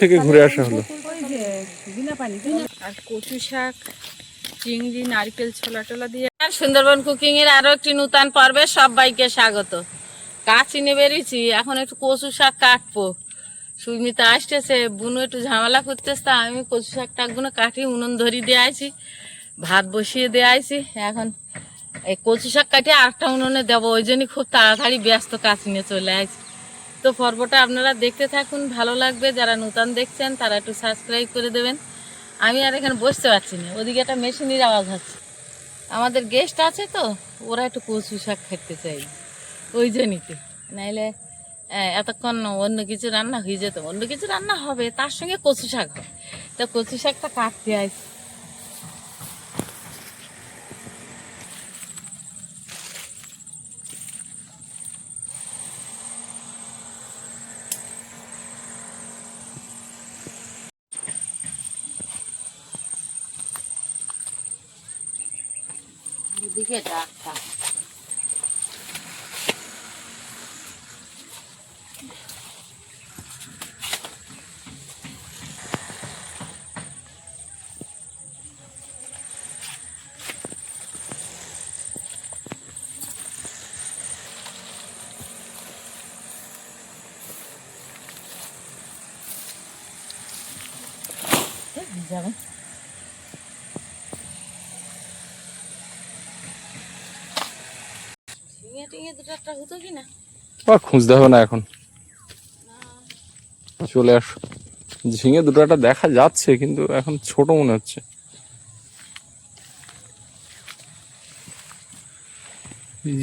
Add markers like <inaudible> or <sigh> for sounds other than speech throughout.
থেকে ঘুরে আসা হলো। আর কচু শাক, চিংড়ি, নারকেল, ছোলা টোলা দিয়ে। আর সুন্দরবন কুকিং এর আরও একটি নূতন পর্বে সবাইকে স্বাগত। নিয়ে বেরিয়েছি, এখন একটু কচু শাক কাটবো। সুমিতা আসতেছে, বুনু একটু ঝামেলা করতেছে, আমি কচু শাক টাকগুলো কাটি, উনুন ধরি দিয়ে আইছি, ভাত বসিয়ে দিয়ে আইছি। এখন এই কচু শাক কাটিয়ে আরেকটা উনুনে দেবো, ওই জন্যই খুব তাড়াতাড়ি ব্যস্ত কাছি নিয়ে চলে আসছি তো পর্বটা আপনারা দেখতে থাকুন, ভালো লাগবে। যারা নূতন দেখছেন, তারা একটু সাবস্ক্রাইব করে দেবেন। আমি আর এখানে বসতে পারছি না, ওদিকে একটা মেশিনের আওয়াজ হচ্ছে। আমাদের গেস্ট আছে তো, ওরা একটু কচু শাক খেতে চাই, ওই জন্যই নাইলে এতক্ষণ অন্য কিছু রান্না হয়ে যেত, অন্য কিছু রান্না হবে, তার সঙ্গে কচু শাক হবে। তা কচু শাকটা কাটতে আইস ওদিকে ডাক্তার যাবে ঝিঙে টিঙে দুটো হতো কি না? আর খুঁজতে হবে না এখন। চলে আস। ঝিঙে দুটো একটা দেখা যাচ্ছে কিন্তু এখন ছোট মনে হচ্ছে।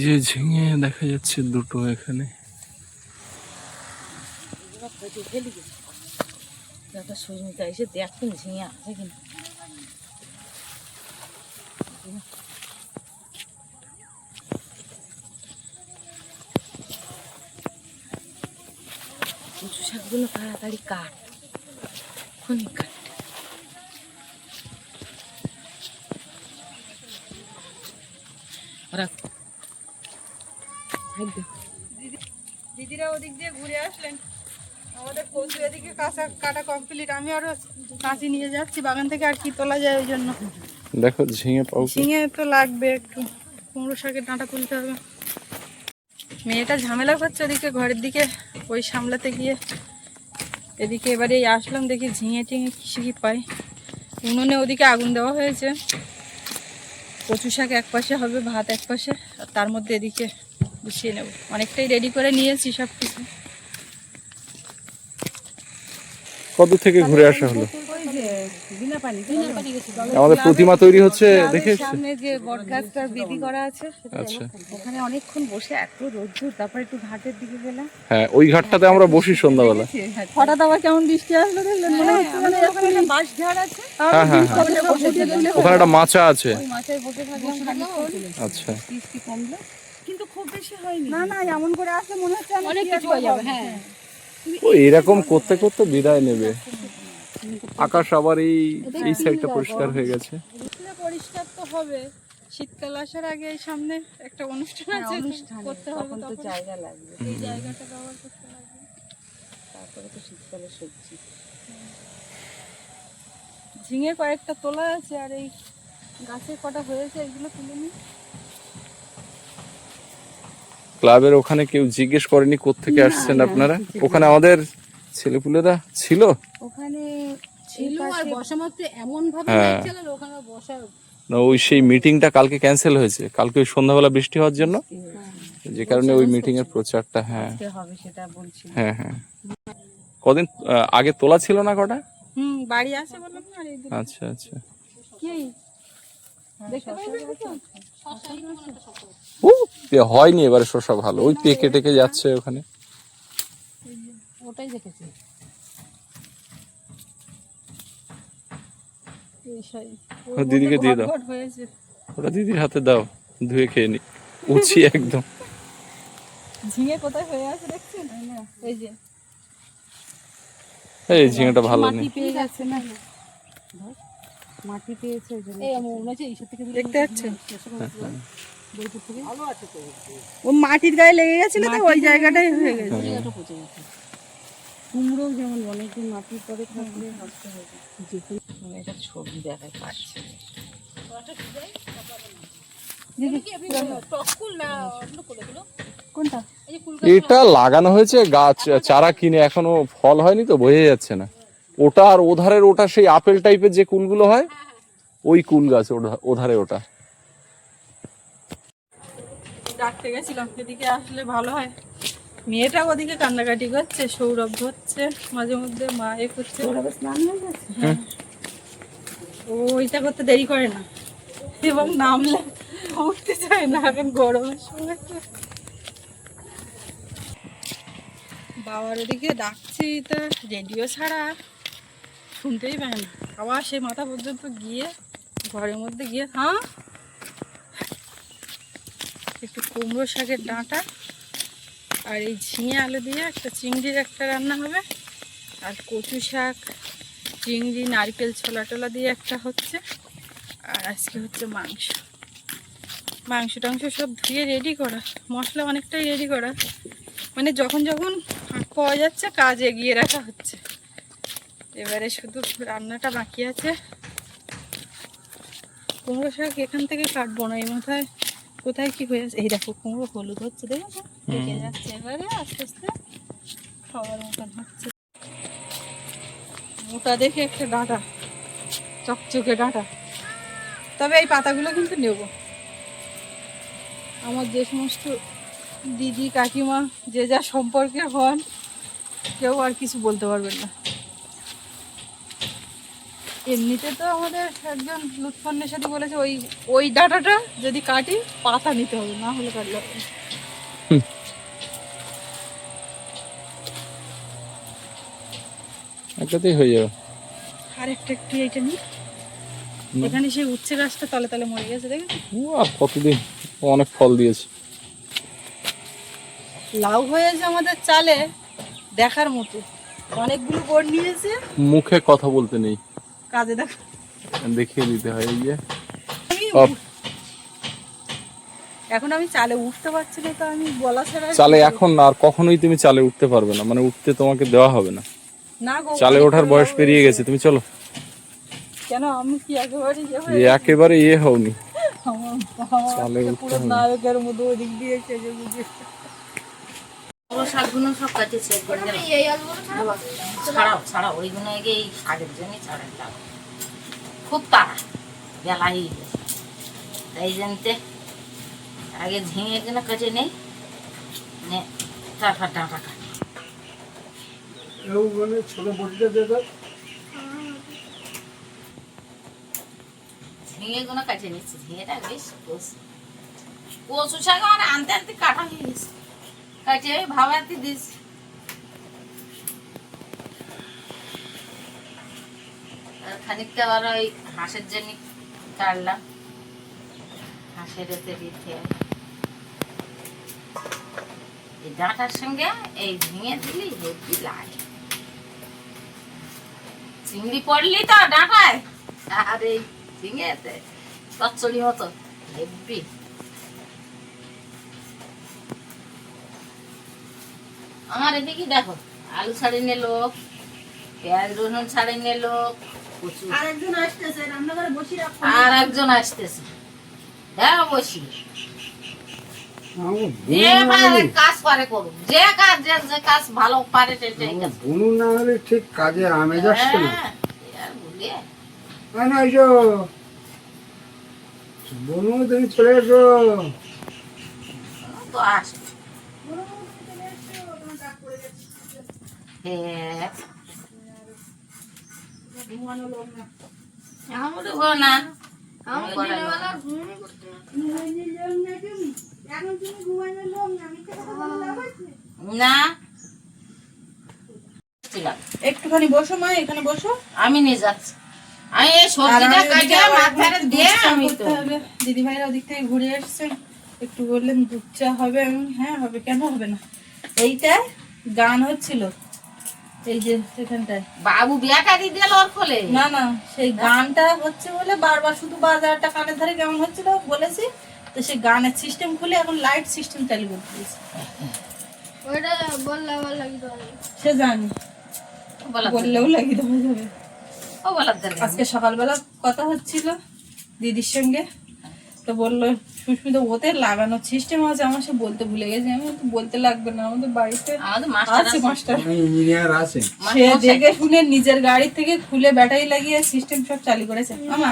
যে ঝিঙে দেখা যাচ্ছে দুটো এখানে। দেখুন ঝিঙে আছে কিনা। কচু তাড়াতাড়ি কাট। এক্ষুনি কাট। দিদিরা ওদিক দিয়ে ঘুরে আসলেন। আমাদের কচু এদিকে কাঁচা কাটা কমপ্লিট আমি আরও কাঁচি নিয়ে যাচ্ছি। বাগান থেকে আর কি তোলা যায় ওই জন্য। দেখো ঝিঙে পাও ঝিঙে তো লাগবে একটু। কুমড়ো শাকের ডাঁটা তুলতে হবে। মেয়েটা ঝামেলা করছে ওদিকে ঘরের দিকে। ওই সামলাতে গিয়ে এদিকে এবারে আসলাম, দেখি ঝিঙে টিঙে কিসে কি পাই উনুনে ওদিকে আগুন দেওয়া হয়েছে। কচু শাক এক পাশে হবে, ভাত এক পাশে, আর তার মধ্যে এদিকে গুছিয়ে নেব। অনেকটাই রেডি করে নিয়েছি সব কিছু কত থেকে ঘুরে আসা হলো? আমাদের প্রতিমা তৈরি হচ্ছে দেখে সামনে যে বট গাছটা বিধি করা আছে আচ্ছা। ওখানে অনেকক্ষণ বসে এত রোদ্দুর তারপর একটু ঘাটের দিকে গেলাম। হ্যাঁ ওই ঘাটটাতে আমরা বসি সন্ধ্যাবেলা। হঠাৎ আবার কেমন বৃষ্টি আসলো দেখলেন? মনে হচ্ছে মানে ওখানে বাঁশ ঝাড় আছে। হ্যাঁ হ্যাঁ হ্যাঁ ওখানে একটা মাচা আছে। ওই বসে থাকলাম আচ্ছা। বৃষ্টি কমলো। কিন্তু খুব বেশি হয়নি। না না এমন করে আসলে মনে হচ্ছে অনেক কিছু হয়ে যাবে হ্যাঁ। ও এরকম করতে করতে বিদায় নেবে। আকাশ আবার এই এই সাইডটা পরিষ্কার হয়ে গেছে। পরিষ্কার তো হবে। শীতকাল আসার আগে এই সামনে একটা অনুষ্ঠান আছে করতে হবে তখন জায়গা লাগবে। এই জায়গাটা ব্যবহার করতে লাগবে। তারপরে তো শীতকালে সবজি। ঝিঙে কয়েকটা তোলা আছে আর এই গাছে কটা হয়েছে এগুলো তুলে নি ক্লাবের ওখানে কেউ জিজ্ঞেস করেনি কোত্থেকে আসছেন আপনারা? ওখানে আমাদের ছেলেপুলেরা ছিল? ওখানে ছিল আর বসা মাত্র এমন ভাবে হ্যাঁ। না ওখানে বসা না ওই সেই মিটিংটা কালকে ক্যান্সেল হয়েছে। কালকে ওই সন্ধ্যাবেলা বৃষ্টি হওয়ার জন্য। যে কারণে ওই মিটিং এর প্রচারটা হ্যাঁ। হবে সেটা বলছি। হ্যাঁ হ্যাঁ। কদিন আগে তোলা ছিল না কটা? হুম বাড়ি আছে বললাম না আর আচ্ছা আচ্ছা। কি? দেখতে পাইবে ও এ হয়নি এবারে শসা ভালো। ওই পেকে টেকে যাচ্ছে ওখানে। ওটাই দেখেছি। ও দিদিকে দিয়ে দাও। ওটা দিদির হাতে দাও ধুয়ে খেয়ে নি। উচি <laughs> একদম। ঝিঙে কোথায় হয়ে আছে দেখছেন এই যে। এই ঝিঙেটা ভালো নেই। পেয়ে গেছে না। মাটি পেয়েছে এই মনে হচ্ছে এইসব থেকে দেখতে পাচ্ছেন ও মাটির গায়ে লেগে গেছিল তো? ওই জায়গাটাই হয়ে গেছে। পচে গেছে। কুমড়ো যেমন অনেকদিন মাটির পরে থাকলে নষ্ট হয়ে যায়। এটা ছবি দেখায় পাচ্ছে এটা লাগানো হয়েছে গাছ চারা কিনে এখনও ফল হয়নি তো বোঝা যাচ্ছে না। ওটা আর ওধারের ওটা সেই আপেল টাইপের যে কুলগুলো হয় ওই কুল গাছ ওধারে ওটা। ডাকতে গেছিলাম এদিকে আসলে ভালো হয়। মেয়েটা ওদিকে কান্নাকাটি করছে সৌরভ ধরছে মাঝে মধ্যে মা এ করছে। হ্যাঁ ও ওইটা করতে দেরি করে না। এবং নামলে উঠতে চায় না এখন গরমের সময়। বাবার ওদিকে ডাকছি তা রেডিও ছাড়া শুনতেই পায় না। আবার সে মাথা পর্যন্ত গিয়ে ঘরের মধ্যে গিয়ে হ্যাঁ? একটু কুমড়ো শাকের ডাঁটা আর এই ঝিঙে আলু দিয়ে একটা চিংড়ির একটা রান্না হবে। আর কচু শাক, চিংড়ি, নারকেল, ছোলা টোলা দিয়ে একটা হচ্ছে। আর আজকে হচ্ছে মাংস। মাংস টাংস সব ধুয়ে রেডি করা। মশলা অনেকটাই রেডি করা। মানে যখন যখন পাওয়া যাচ্ছে কাজ এগিয়ে রাখা হচ্ছে। এবারে শুধু রান্নাটা বাকি আছে। কুমড়ো শাক এখান থেকে কাটবো না, এই মাথায় কোথায় কি হয়ে এই দেখো কুমড়ো হলুদ হচ্ছে দেখেছ? পেকে যাচ্ছে এবারে আস্তে আস্তে সবার মতন হচ্ছে মোটা দেখে একটা ডাঁটা চকচকে ডাঁটা। তবে এই পাতাগুলো কিন্তু নেব। আমার যে সমস্ত দিদি কাকিমা যে যা সম্পর্কে হন কেউ আর কিছু বলতে পারবেন না। এমনিতে তো আমাদের একজন লুৎফন্নের সাথে বলেছে ওই ওই ডাটাটা যদি কাটি পাতা নিতে হবে না হলে কাটলে একটাতেই হয়ে যাবে। আর একটা একটু এইটা নিই। এখানে সেই উচ্ছে গাছটা তলে তলে মরে গেছে দেখেছ ও আর কতদিন অনেক ফল দিয়েছে। লাউ হয়েছে আমাদের চালে দেখার মতো। অনেকগুলো বোর্ড নিয়েছে। মুখে কথা বলতে নেই। কাজে দেখ। দেখিয়ে দিতে হয় এই যে। এখন আমি চালে উঠতে পারছি না তো আমি বলা ছাড়া চালে এখন আর কখনোই তুমি চালে উঠতে পারবে না মানে উঠতে তোমাকে দেওয়া হবে না। না গো চালে ওঠার বয়স পেরিয়ে গেছে তুমি চলো। কেন আমি কি একেবারে ইয়ে একেবারে ইয়ে হওনি। চালে উঠতে। নায়কের মতো ওদিক দিয়ে সেজে বুঝে পুরো শাকগুলো সব কাছে চেক করে দিলাম ছাড়াও ছাড়াও ওইগুলো আগে এই শাকের জন্যই ছাড়াই দাও খুব তাড়া বেলা হয়ে গেছে। তাই জানতে আগে ঝিঙে কিনে কাছে নেই নে তারপর ডাঁটা কাটি ঝিঙে গুলো কাটে নিচ্ছি ঝিঙেটা বেশ কষি। কচু শাক আমার আনতে আনতে কাটা হয়ে গেছে। দিতে এই ডাঁটার সঙ্গে এই ঝিঙে দিলি হেভি লাগে চিংড়ি পড়লি তো ডাঁটায়? আর এই ঝিঙেতে চচ্চড়ি মতো হেভি আমার এদিকে দেখো আলু ছাড়ি নিল পেঁয়াজ রসুন ছাড়ি নিল কচু। আরেকজন আসতেছে রান্নাঘরে বসে রাখো। আর একজন আসতেছে। হ্যাঁ বসি। কাজ পারে করুক। যে কাজ যে যে কাজ ভালো পারে বুনু না হলে ঠিক কাজে আমেজ আসছে না। হ্যাঁ, আর ভুলিয়ে। না না এই যে বুনু তুমি চলে এসো। তো আসবে না। একটুখানি বসো মা এখানে বসো। আমি নিয়ে যাচ্ছি। আমি এই সবজিটা কাটে মাথায় দিয়ে আমি তো দিদি ভাইরা ওদিক থেকে ঘুরে এসছে। একটু বললেন দুধ চা হবে। আমি হ্যাঁ হবে। কেন হবে না? এইটায় গান হচ্ছিল। এই যে এখানটায় বাবু বিয়াটারি দিল ওর কোলে? না না সেই গানটা হচ্ছে বলে বারবার শুধু বাজারটা কানের ধারে কেমন হচ্ছিল বলেছি তো সেই গানের সিস্টেম খুলে এখন লাইট সিস্টেম চালু করে দিয়েছে। ওটা বললা কি সে জানি। বললেও লাগিয়ে দেওয়া যাবে ও বলার আজকে সকালবেলা কথা হচ্ছিল দিদির সঙ্গে। তো বলল সুস্মিতা ওতে লাগানোর সিস্টেম আছে। আমার সে বলতে ভুলে গেছে। আমি বলছি, বলতে লাগবে না আমাদের বাড়িতে আছে মাস্টার ইঞ্জিনিয়ার আছে। সে দেখে শুনে নিজের গাড়ি থেকে খুলে ব্যাটারি লাগিয়ে সিস্টেম সব চালু করেছে। মামা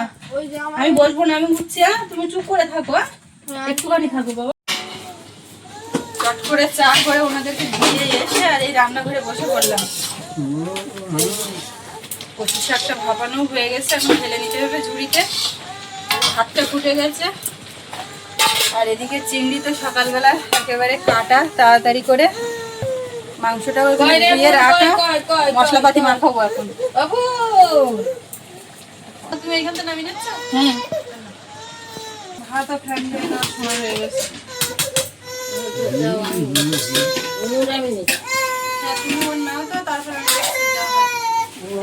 আমি বসবো না আমি উঠছি হ্যাঁ তুমি চুপ করে থাকো হ্যাঁ? একটুখানি থাকো বাবা। চট করে চা করে ওনাদেরকে দিয়ে এসে আর এই রান্নাঘরে বসে পড়লাম। কচু শাকটা ভাপানো হয়ে গেছে এখন ঢেলে নিতে হবে ঝুড়িতে। ভাতটা ফুটে গেছে। আর এদিকে চিংড়ি তো সকালবেলা একেবারে কাটা তাড়াতাড়ি করে মাংসটা ওখানে রাখা। মশলাপাতি মাখাবো এখন। তুমি এখান থেকে নামিয়ে নিচ্ছ? হুম। ভাত আর ফ্যান সময় হয়ে গেছে। হ্যাঁ, হয়।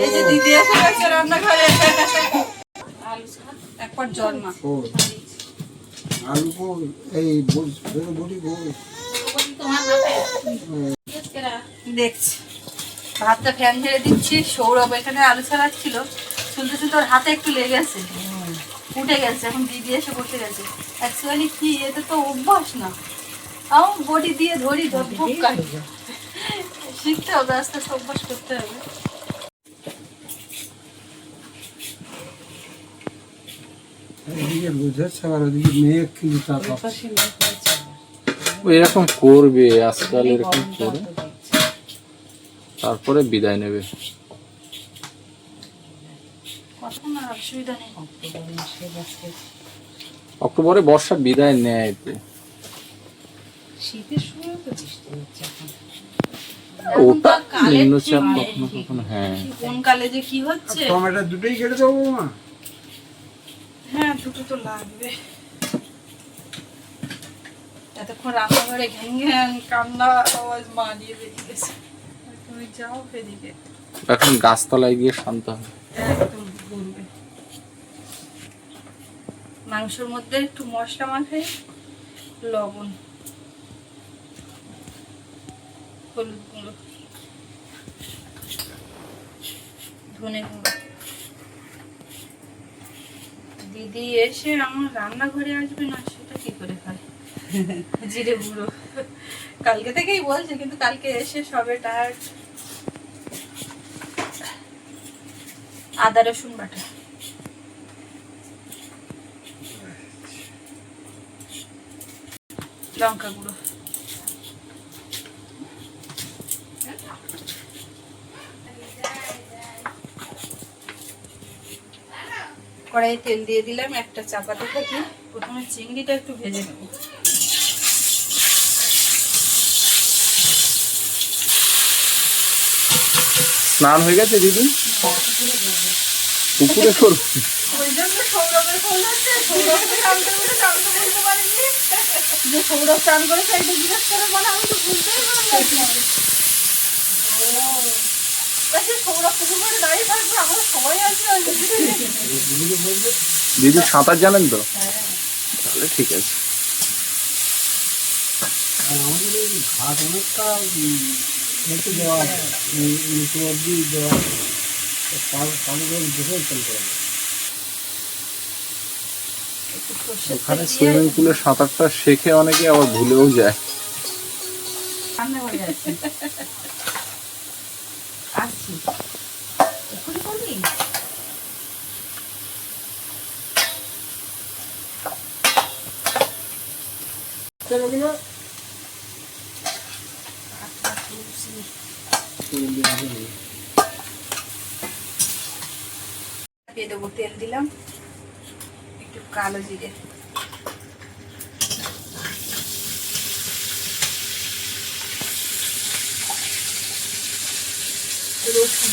এই যে দিদি এসে পট জল মা আলু কই? এই বড় দেখছি। ভাতটা ফ্যান ঝেড়ে দিচ্ছি। সৌরভ এখানে আলু ছাড়াচ্ছিল। হাতে একটু লেগেছে। উঠে গেছে। এখন দিদি এসে বসে গেছে। অ্যাকচুয়ালি কি এতে তো অভ্যাস না। তাও বডি দিয়ে ধরি কাটি শিখতে হবে আস্তে আস্তে অভ্যাস করতে হবে। এদিকে বুঝেছে আর ওদিকে মেয়ে কিন্তু তা এরকম করবে আজকাল এরকম করে। তারপরে বিদায় নেবে। অক্টোবরে বর্ষা বিদায় নেয় তো। শীতের সময় তো বৃষ্টি হচ্ছে ওটা নিম্নচাপ কখনো কখনো হ্যাঁ। কোন কালে যে কি হচ্ছে? টমেটো দুটোই কেটে দেবো মা। হ্যাঁ দুটো তো লাগবে। এতক্ষণ রান্নাঘরে ঘ্যান ঘ্যান কান্না আওয়াজ মা দিয়ে বেরিয়ে গেছে। তুমি যাও সেদিকে এখন গাছতলায় গিয়ে শান্ত হবে। একদম বলবে মাংসের মধ্যে একটু মশলা মাখাই লবণ হলুদ গুঁড়ো ধনে গুঁড়ো। দিদি এসে আমার রান্নাঘরে আসবে না, সেটা কি করে হয়? জিরে গুঁড়ো। কালকে থেকেই বলছে, কিন্তু কালকে এসে সবে টায়ার্ড আদা, রসুন বাটা। লঙ্কা গুঁড়ো। কড়াইয়ে তেল দিয়ে দিলাম একটা চাপাতে থাকি প্রথমে চিংড়িটা একটু ভেজে নেব। স্নান হয়ে গেছে দিদি? পুকুরে করব। ওই জন্য সৌরভের ফোন হচ্ছে সৌরভকে চান করে বলে চান বলতে পারিনি। যে সৌরভ চান করে সেইটা জিজ্ঞেস করে বলে আমি তো বুঝতেই পারলাম দিদি সাঁতার জানেন তো? তাহলে ঠিক আছে। ঘাট অনেকটা দেওয়া নিচু অব্দি দেওয়া ওখানে সুইমিং পুলে সাঁতারটা শেখে অনেকে আবার ভুলেও যায়। আসছি। এক্ষুনি করবি? দিয়ে দেবো তেল দিলাম একটু কালো জিরে রসুন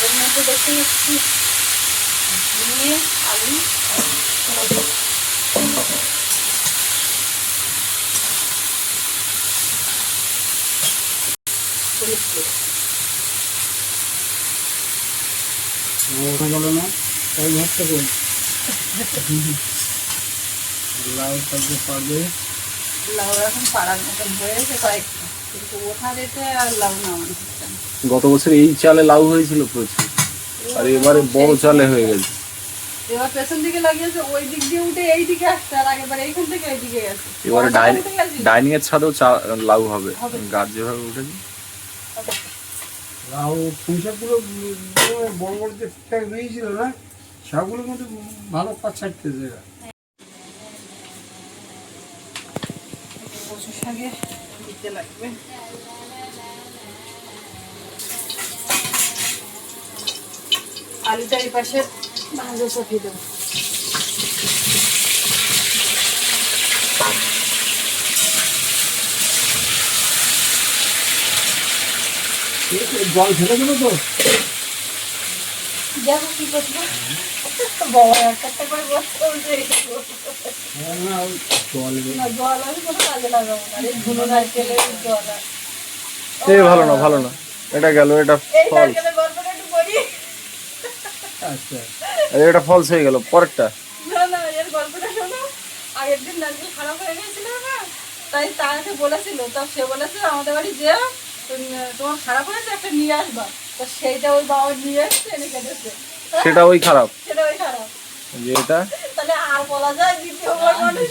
এর মধ্যে দেখতে যাচ্ছি ঝিঙে আলু ওঠা গেল লাউ সবজি পাবে লাউ এখন পাড়ার মতন হয়েছে কয়েকটা কিন্তু ওঠা রেটে আর লাউ না আমার না। গত বছর এই চালে লাউ হয়েছিল প্রচুর। আর এবারে বড় চালে হয়ে গেছে। এবার পেছন দিকে লাগিয়েছে ওই দিক দিয়ে উঠে এই দিকে আসছে আর আগেবার এইখান থেকে এই দিকে গেছে। এবারে ডাইনিং এর ছাদেও চা- লাউ হবে। হবে। গাছ যেভাবে উঠেছে। লাউ পুঁইশাকগুলো বড় বড় যে ঠিকঠাক বেরিয়েছিল না সেগুলো কিন্তু ভালো পাঁচ ছাড়তেছে এরা। শাকে দিতে লাগবে। আলুটা এই পাশে ভাজা চাপিয়ে দেবো। জল ফেলে দেবো তো? দেখো কি করব বাবা একটা একটা করে বসতে উঠে না ওই জল এবার- না জল আমি কোনো কাজে লাগাবো না ধুলো নারকেলের জল আর ভালো না ভালো না। এটা গেল এটা ফল নারকেলের গল্পটা একটু করি আচ্ছা। এটা ফলস হয়ে গেল পরেরটা। না না এর গল্পটা শোনো। আগের দিন নারকেল খারাপ হয়ে গেছিল না? তাই তাকে বলেছিল তা সে বলেছে আমাদের বাড়ি যে তোমার খারাপ হয়েছে একটা নিয়ে আসবা। তো সেইটা ওই বাবা নিয়ে এসছে এনে কেটেছে। সেটা ওই খারাপ। সেটা ওই খারাপ। যে এটা? তাহলে আর বলা যায় দ্বিতীয়বার মানুষ?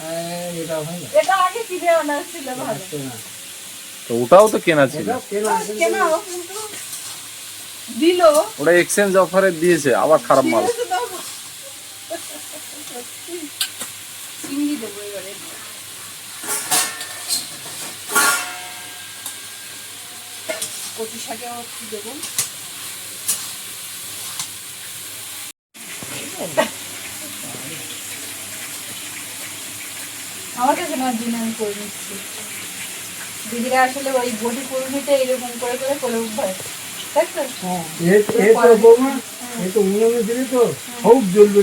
হ্যাঁ, এটা ভালো এটা আগে কিনে আনা ছিল ভালো। না তো ওটাও তো কেনা ছিল। কেনা কিন্তু দিল। ওটা এক্সচেঞ্জ অফারে দিয়েছে আবার খারাপ মাল। চিংড়ি দেবো এবারে। কচু শাকেও একটু দেবো। আমার কাছে না দিন আমি করে নিচ্ছি। দিদিরা আসলে ওই বডি কুর্মিতে এরকম করে করে করে উঠবে।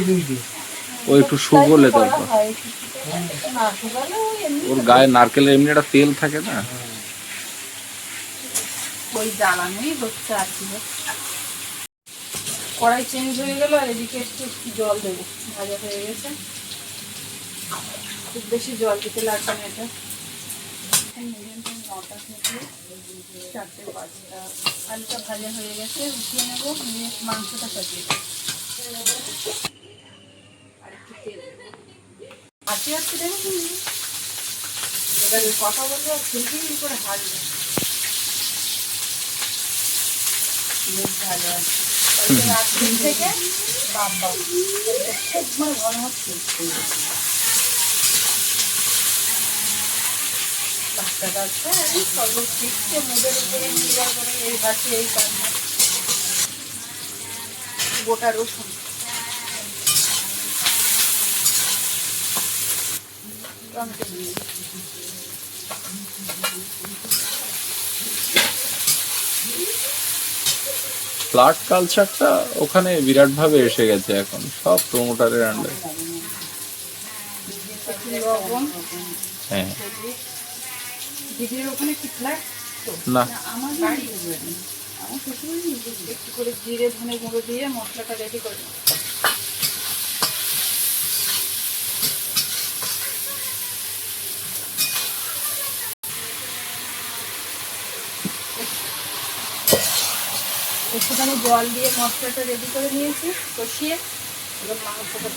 কিন্তু। ও একটু শুকোলে তারপর হয়। ওর গায়ে নারকেলের এমনি একটা তেল থাকে না? ওই জ্বালানোই হচ্ছে আর কি। কড়াই চেঞ্জ হয়ে গেল আর এদিকে একটু জল দেবো। ভাজা হয়ে গেছে। খুব বেশি জল দিতে লাগবে না এটা। flame নটা থেকে চারটে পাঁচটা আলুটা ভাজা হয়ে গেছে, উঠিয়ে নেব, নিয়ে মাংসটা সাজিয়ে হাঁচি দেবো। কিন্তু এবার কথা বললে খিলখিল করে হাসবে ভালো আছে। থেকে বাবা। খুব মানে মনে হচ্ছে বাচ্চাটা আছে এই সব শিখছে মুখের উপরে নির্ভর করে এই হাসি এই কান্না গোটা রসুন। টমেটো দিয়ে ফ্ল্যাট কালচারটা ওখানে বিরাট ভাবে এসে গেছে এখন সব প্রমোটারের আন্ডারে হ্যাঁ। দিদির ওখানে কি ফ্ল্যাট না। আমার বাড়ি। আমার শ্বশুরবাড়ি একটু করে জিরে ধনে গুঁড়ো দিয়ে মশলাটা রেডি করে। একটুখানি জল দিয়ে মশলাটা রেডি করে নিয়েছি কষিয়ে এবার মাংসটা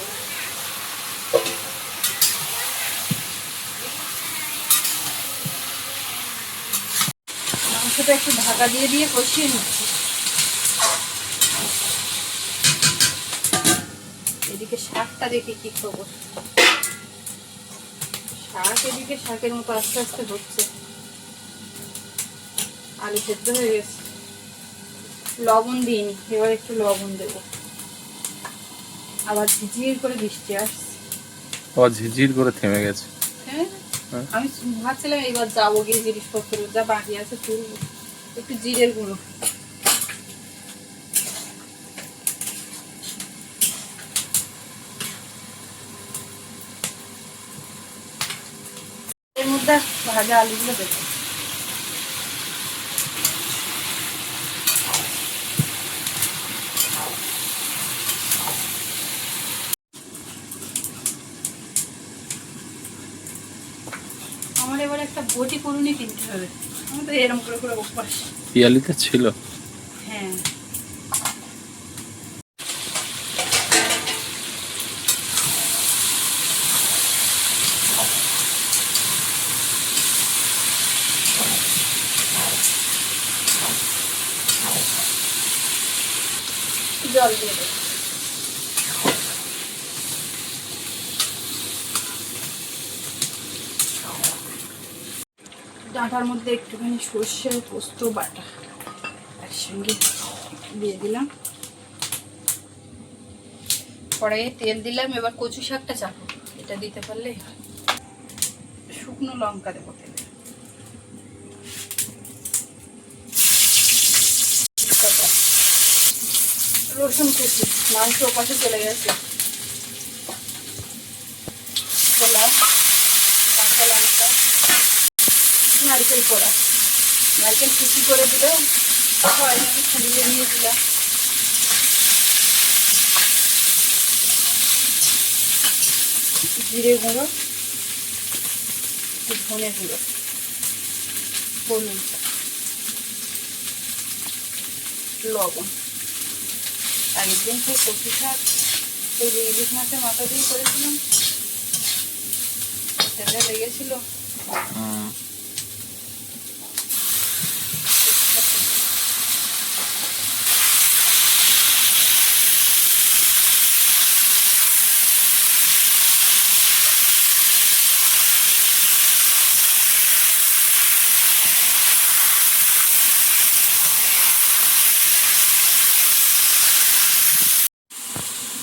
মাংসটা একটু ঢাকা দিয়ে দিয়ে কষিয়ে নিচ্ছি। এদিকে শাকটা দেখি কি খবর। শাক এদিকে শাকের মতো আস্তে আস্তে হচ্ছে। আলু সেদ্ধ হয়ে গেছে। লবণ দিইনি এবার একটু লবণ দেবো। আবার ঝিঝির করে বৃষ্টি আসছে। ও ঝিঝির করে থেমে গেছে। হ্যাঁ হ্যাঁ। আমি ভাবছিলাম এইবার যাব গিয়ে জিনিসপত্র, যা বাকি আছে তুলবো। একটু জিরের গুঁড়ো। এর মধ্যে ভাজা আলুগুলো দেবো আমার বটি করুনি কিনতে হবে। আমাদের এরকম করে করে অভ্যাস। পিয়ালিতে ছিল হ্যাঁ জল দিয়ে দেবো ডাঁটার মধ্যে একটুখানি সর্ষে পোস্ত, বাটা একসঙ্গে দিয়ে দিলাম। কড়াইয়ে তেল দিলাম, এবার কচু শাকটা চাপো। এটা দিতে পারলে শুকনো লঙ্কা দেবো তেলে। রসুন কুচি, মাংস ওপাশে চলে গেছে ছোলা কাঁচা লঙ্কা নারকেল পোড়া। নারকেল কুচি করে দিলে হয় আমি ফুলিয়ে নিয়ে দিলাম। জিরে গুঁড়ো, একটু ধনে গুঁড়ো হলুদ লবণ। আগের দিন সেই কচু শাক যে ইলিশ মাছের মাথা দিয়ে করেছিলাম। সেটা লেগেছিল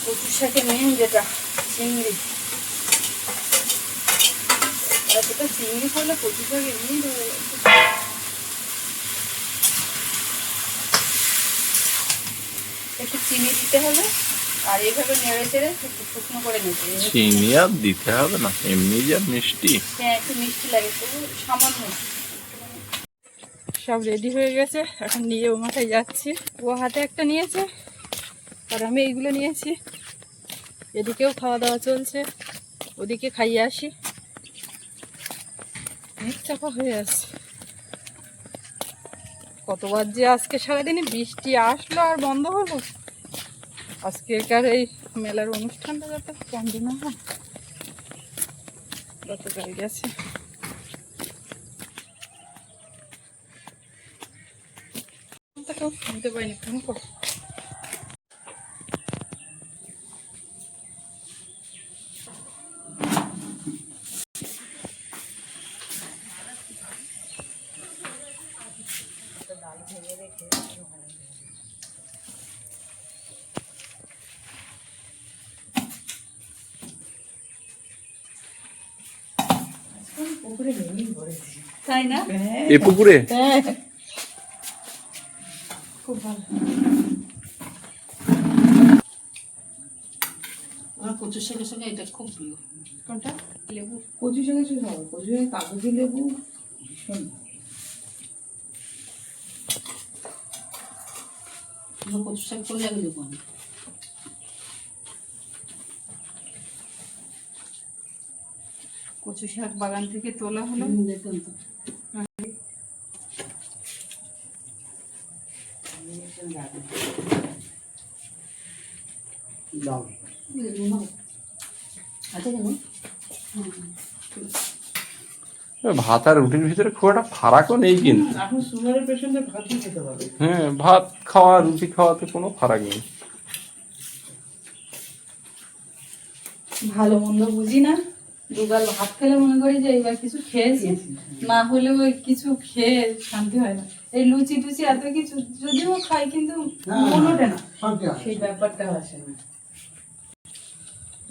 কচু শাকের মেন যেটা চিংড়ি। এতটা চিংড়ি করলে কচু শাক এমনি একটু চিনি দিতে হবে আর এইভাবে নেড়ে চেড়ে একটু শুকনো করে নিতে চিনি আর দিতে হবে না এমনি যা মিষ্টি। হ্যাঁ একটু মিষ্টি লাগে তবু সামান্য। সব রেডি হয়ে গেছে এখন নিয়ে ও মাথায় যাচ্ছি। ও হাতে একটা নিয়েছে আর আমি এইগুলো নিয়েছি। এদিকেও খাওয়া দাওয়া চলছে, ওদিকে খাইয়ে আসি। অনেক চাপা হয়ে আছে। কতবার যে আজকে সারাদিনে বৃষ্টি আসলো আর বন্ধ হলো? আজকেকার এই মেলার অনুষ্ঠানটা যাতে কন্টিনিউ হয়। গতকাল গেছে। কেউ শুনতে পাইনি ফোন কর। তাই না? এ পুকুরে? খুব ভালো। আমার কচুর শাকের সঙ্গে এটা খুব প্রিয়। কোনটা? লেবু। কচু শাকের সাথে খাব কচু কাগজি লেবু ভীষণ। কচুর শাক করে যাবে দেবো কচু শাক বাগান থেকে তোলা হলো। দেখুন তো আছে কেন ভাত আর রুটির ভিতরে খুব একটা ফারাকও নেই কিন্তু। হ্যাঁ ভাত খাওয়া রুটি খাওয়াতে কোনো ফারাক নেই। ভালো মন্দ বুঝি না। দুগাল ভাত খেলে মনে করি যে এবার কিছু খেয়েছি। না হলেও ওই কিছু খেয়ে শান্তি হয় না। এই লুচি টুচি এত কিছু যদিও খাই কিন্তু মন ওঠে না। সেই ব্যাপারটা আসে না।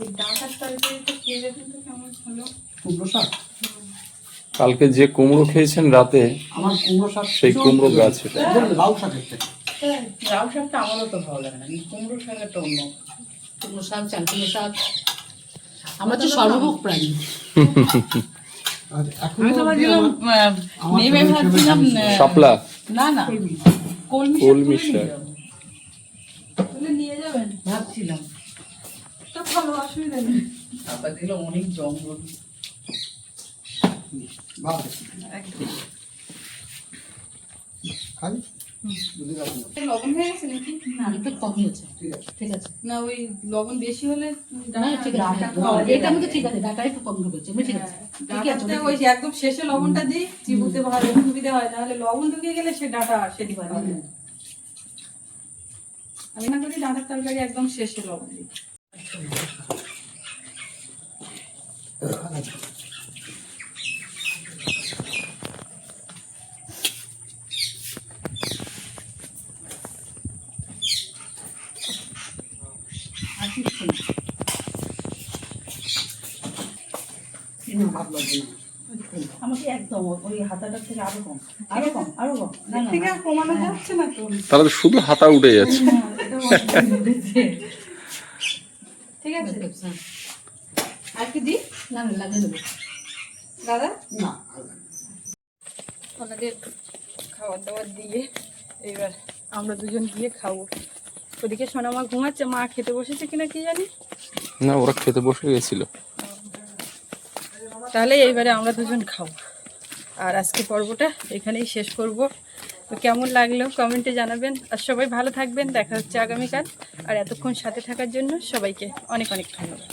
এই ডাঁটার তরকারিটা খেয়ে দেখুন তো কেমন হলো। শাক কালকে যে কুমড়ো খেয়েছেন রাতে আমার কুমড়ো শাক সেই কুমড়ো গাছ এটা। লাউ শাকের থেকে লাউ শাকটা আমারও তো ভালো লাগে না কিন্তু কুমড়ো শাকটা অন্য। কুমড়ো শাক চালকুমড়ো শাক। আমরা তো সর্বভোগ প্রাণী। আর এখন আমি তো ভাবছিলাম আহ, নেমে ভাবছিলাম শাপলা? না না। কলমি কলমি শাক শাক। নিয়ে যাবেন? ভাবছিলাম। তো ভালো অসুবিধা নেই। দিল অনেক জঙ্গল। শেষে লবণটা দিই সুবিধা হয় নাহলে লবণ ঢুকে গেলে সে ডাঁটা সেদি হয় আমি না করি ডাঁটার তরকারি একদম শেষে লবণ দিই আর কিছু না আমাকে একদম ওই হাতাটার থেকে আরও কম। আরও কম আরও কম। না না ঠিক আছে কমানো যাচ্ছে না তো। তাহলে শুধু হাতা উঠে যাচ্ছে। ঠিক আছে? আর কি দিই না না লাগিয়ে দেবো। দাদা? না ওনাদের খাবার দাবার দিয়ে এবার আমরা দুজন গিয়ে খাব। ওদিকে সোনামা ঘুমাচ্ছে মা খেতে বসেছে কিনা কি জানি? না ওরা খেতে বসে গেছিল। তাহলে এইবারে আমরা দুজন খাব। আর আজকে পর্বটা এখানেই শেষ করব। তো কেমন লাগল কমেন্টে জানাবেন। আর সবাই ভালো থাকবেন দেখা হচ্ছে আগামীকাল। আর এতক্ষণ সাথে থাকার জন্য সবাইকে অনেক অনেক ধন্যবাদ।